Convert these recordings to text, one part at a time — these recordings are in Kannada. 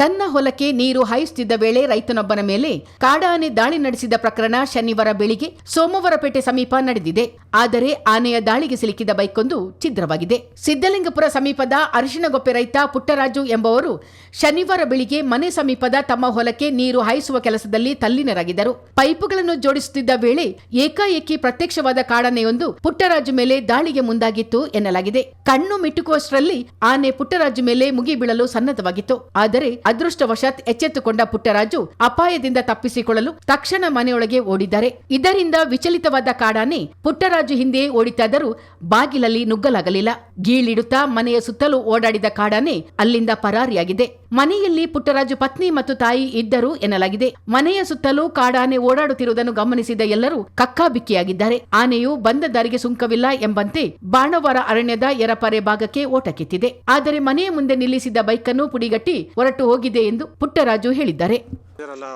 ತನ್ನ ಹೊಲಕ್ಕೆ ನೀರು ಹಾಯಿಸುತ್ತಿದ್ದ ವೇಳೆ ರೈತನೊಬ್ಬನ ಮೇಲೆ ಕಾಡಾನೆ ದಾಳಿ ನಡೆಸಿದ ಪ್ರಕರಣ ಶನಿವಾರ ಬೆಳಿಗ್ಗೆ ಸೋಮವಾರಪೇಟೆ ಸಮೀಪ ನಡೆದಿದೆ. ಆದರೆ ಆನೆಯ ದಾಳಿಗೆ ಸಿಲುಕಿದ ಬೈಕೊಂದು ಛಿದ್ರವಾಗಿದೆ. ಸಿದ್ದಲಿಂಗಪುರ ಸಮೀಪದ ಅರಿಶಿನಗೊಪ್ಪೆ ರೈತ ಪುಟ್ಟರಾಜು ಎಂಬುವರು ಶನಿವಾರ ಬೆಳಿಗ್ಗೆ ಮನೆ ಸಮೀಪದ ತಮ್ಮ ಹೊಲಕ್ಕೆ ನೀರು ಹಾಯಿಸುವ ಕೆಲಸದಲ್ಲಿ ತಲ್ಲಿನರಾಗಿದ್ದರು. ಪೈಪುಗಳನ್ನು ಜೋಡಿಸುತ್ತಿದ್ದ ವೇಳೆ ಏಕಾಏಕಿ ಪ್ರತ್ಯಕ್ಷವಾದ ಕಾಡಾನೆಯೊಂದು ಪುಟ್ಟರಾಜು ಮೇಲೆ ದಾಳಿಗೆ ಮುಂದಾಗಿತ್ತು ಎನ್ನಲಾಗಿದೆ. ಕಣ್ಣು ಮಿಟುಕುವಷ್ಟರಲ್ಲಿ ಆನೆ ಪುಟ್ಟರಾಜು ಮೇಲೆ ಮುಗಿಬೀಳಲು ಸನ್ನದ್ಧವಾಗಿತ್ತು. ಆದರೆ ಅದೃಷ್ಟವಶಾತ್ ಎಚ್ಚೆತ್ತುಕೊಂಡ ಪುಟ್ಟರಾಜು ಅಪಾಯದಿಂದ ತಪ್ಪಿಸಿಕೊಳ್ಳಲು ತಕ್ಷಣ ಮನೆಯೊಳಗೆ ಓಡಿದ್ದಾರೆ. ಇದರಿಂದ ವಿಚಲಿತವಾದ ಕಾಡಾನೆ ಪುಟ್ಟರಾಜು ಹಿಂದೆಯೇ ಓಡಿತಾದರೂ ಬಾಗಿಲಲ್ಲಿ ನುಗ್ಗಲಾಗಲಿಲ್ಲ. ಗೀಳಿಡುತ್ತಾ ಮನೆಯ ಸುತ್ತಲೂ ಓಡಾಡಿದ ಕಾಡಾನೆ ಅಲ್ಲಿಂದ ಪರಾರಿಯಾಗಿದೆ. ಮನೆಯಲ್ಲಿ ಪುಟ್ಟರಾಜು ಪತ್ನಿ ಮತ್ತು ತಾಯಿ ಇದ್ದರು ಎನ್ನಲಾಗಿದೆ. ಮನೆಯ ಸುತ್ತಲೂ ಕಾಡಾನೆ ಓಡಾಡುತ್ತಿರುವುದನ್ನು ಗಮನಿಸಿದ ಎಲ್ಲರೂ ಕಕ್ಕಾಬಿಕ್ಕಿಯಾಗಿದ್ದಾರೆ. ಆನೆಯು ಬಂದ ದಾರಿಗೆ ಸುಂಕವಿಲ್ಲ ಎಂಬಂತೆ ಬಾಣವಾರ ಅರಣ್ಯದ ಎರಪರೆ ಭಾಗಕ್ಕೆ ಓಟಕ್ಕೆತ್ತಿದೆ ಆದರೆ ಮನೆಯ ಮುಂದೆ ನಿಲ್ಲಿಸಿದ್ದ ಬೈಕನ್ನು ಪುಡಿಗಟ್ಟಿ ಹೊರಟು ಹೋಗಿದೆ ಎಂದು ಪುಟ್ಟರಾಜು ಹೇಳಿದ್ದಾರೆ.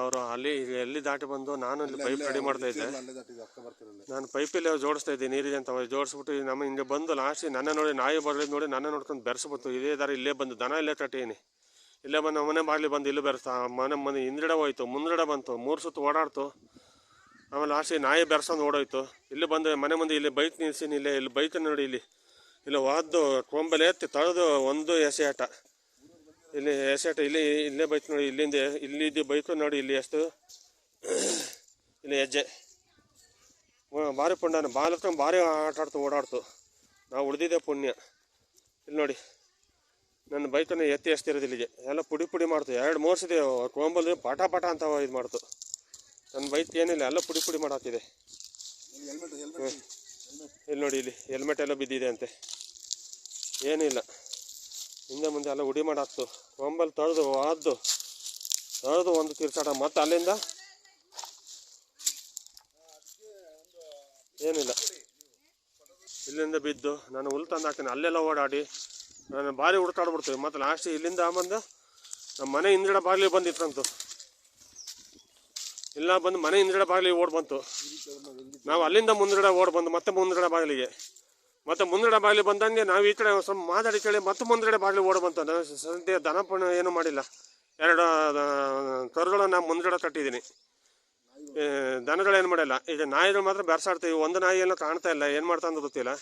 ಅವರು ಅಲ್ಲಿ ಎಲ್ಲಿ ದಾಟಿ ಬಂದು ನಾನು ಇಲ್ಲಿ ಪೈಪ್ ರೆಡಿ ಮಾಡ್ತಾ ಇದ್ದೆ. ನಾನು ಪೈಪಲ್ಲಿ ಜೋಡಿಸ್ತಾ ಇದ್ದೆ ನೀರಿದೆ ಅಂತ ಜೋಡಿಸ್ಬಿಟ್ಟು ನಮ್ಮ ಹಿಂಗೆ ಬಂದು ಲಾಸ್ಟ್ ನನ್ನ ನೋಡಿ ನಾಯಿ ಬರಲಿದ್ದು ನೋಡಿ ನನ್ನ ನೋಡ್ಕೊಂಡು ಬೆರೆಸ್ಬಿಟ್ಟು ಇದೇ ದಾರ ಇಲ್ಲೇ ಬಂದು ದನ ಇಲ್ಲೇ ತಟ್ಟೀನಿ ಇಲ್ಲೇ ಬಂದು ಮನೆ ಬಾಗಿಲಿ ಬಂದು ಇಲ್ಲೂ ಬೆರೆಸ್ತಾ ಮನೆ ಮನೆ ಹಿಂದ್ಗಡೆ ಹೋಯ್ತು ಮುಂದಿಡ ಬಂತು ಮೂರು ಸುತ್ತು ಓಡಾಡ್ತು. ಆಮೇಲೆ ಲಾಸ್ಟಿಗೆ ನಾಯಿ ಬೆರೆಸ್ಕೊಂಡು ಓಡೋಯ್ತು. ಇಲ್ಲಿ ಬಂದು ಮನೆ ಮುಂದೆ ಇಲ್ಲಿ ಬೈಕ್ ನಿಲ್ಸಿನಿ ಇಲ್ಲೇ ಇಲ್ಲಿ ಬೈಕ್ ನೋಡಿ ಇಲ್ಲಿ. ಇಲ್ಲಿ ವಾದ್ದು ಕೊಂಬಲೆ ಎತ್ತಿ ತಳೆದು ಒಂದು ಎಸೆ ಆಟ ಇಲ್ಲಿ ಎಸೆಟ್ ಇಲ್ಲಿ ಇಲ್ಲೇ ಬೈಕ್ ನೋಡಿ ಇಲ್ಲಿಂದ ಇಲ್ಲಿದ್ದು ಬೈಕು ನೋಡಿ ಇಲ್ಲಿ ಎಷ್ಟು ಇಲ್ಲಿ ಹೆಜ್ಜೆ. ಭಾರಿ ಪುಣ್ಯ ಬಾಲತ್ರ ಭಾರಿ ಆಟ ಆಡ್ತು ಓಡಾಡ್ತು. ನಾವು ಉಳಿದಿದ್ದೆ ಪುಣ್ಯ. ಇಲ್ಲಿ ನೋಡಿ ನನ್ನ ಬೈಕನ್ನು ಎತ್ತಿ ಎಸ್ತಿರೋದು ಇಲ್ಲಿಗೆ. ಎಲ್ಲ ಪುಡಿ ಪುಡಿ ಮಾಡ್ತು. ಎರಡು ಮೂರು ಸತಿ ಕೊಂಬಲ್ ಪಟ ಪಟ ಅಂತ ಇದು ಮಾಡ್ತು. ನನ್ನ ಬೈಕ್ ಏನಿಲ್ಲ ಎಲ್ಲ ಪುಡಿ ಪುಡಿ ಮಾಡಾತಿದೆ. ಇಲ್ಲಿ ನೋಡಿ ಇಲ್ಲಿ ಹೆಲ್ಮೆಟ್ ಎಲ್ಲ ಬಿದ್ದಿದೆ ಅಂತೆ. ಏನಿಲ್ಲ. ಹಿಂದೆ ಮುಂದೆ ಎಲ್ಲ ಉಡಿ ಮಾಡಿ ಹಾಕ್ತು. ಹೊಂಬಲ್ ತಳೆದು, ಆದ್ದು, ತಳೆದು ಒಂದು ತೀರ್ಸಾಟ ಮತ್ತೆ ಅಲ್ಲಿಂದ ಏನಿಲ್ಲ. ಇಲ್ಲಿಂದ ಬಿದ್ದು ನಾನು ಹುಲ್ ತಂದು ಹಾಕ್ತೀನಿ. ಅಲ್ಲೆಲ್ಲ ಓಡಾಡಿ ನಾನು ಭಾರಿ ಹುಡುಕಾಡ್ಬಿಡ್ತೀವಿ. ಮತ್ತು ಲಾಸ್ಟ್ ಇಲ್ಲಿಂದ ಬಂದು ನಮ್ಮ ಮನೆ ಹಿಂದ್ಗಡೆ ಬಾಗಿಲಿ ಬಂದಿತ್ತಂತು ಇಲ್ಲ ಬಂದು ಮನೆ ಹಿಂದ್ಗಡೆ ಬಾಗಿಲಿಗೆ ಓಡ್ ಬಂತು. ನಾವು ಅಲ್ಲಿಂದ ಮುಂದ್ಗಡೆ ಓಡ್ ಬಂದು ಮತ್ತೆ ಮುಂದ್ಗಡೆ ಬಾಗಿಲಿಗೆ. ಮತ್ತೆ ಮುಂದ್ಗಡೆ ಬಾಗಿಲು ಬಂದಂಗೆ ನಾವು ಈ ಕಡೆ ಸ್ವಲ್ಪ ಮಾತಾಡಿ ಕೇಳಿ ಮತ್ತೆ ಮುಂದ್ಗಡೆ ಬಾಗಿಲು ಓಡಬಂತ ಬಂತು ಸದ್ಯ ದನಪಣ ಏನು ಮಾಡಿಲ್ಲ. ಎರಡು ಕರುಗಳು ನಾನು ಮುಂದ್ಗಡೆ ಕಟ್ಟಿದ್ದೀನಿ. ದನಗಳೇನು ಮಾಡಿಲ್ಲ. ಈಗ ನಾಯಿಗಳು ಮಾತ್ರ ಬೆರ್ಸಾಡ್ತೀವಿ. ಒಂದು ನಾಯಿ ಎಲ್ಲ ಕಾಣ್ತಾ ಇಲ್ಲ. ಏನು ಮಾಡ್ತಾ ಅಂತ ಗೊತ್ತಿಲ್ಲ.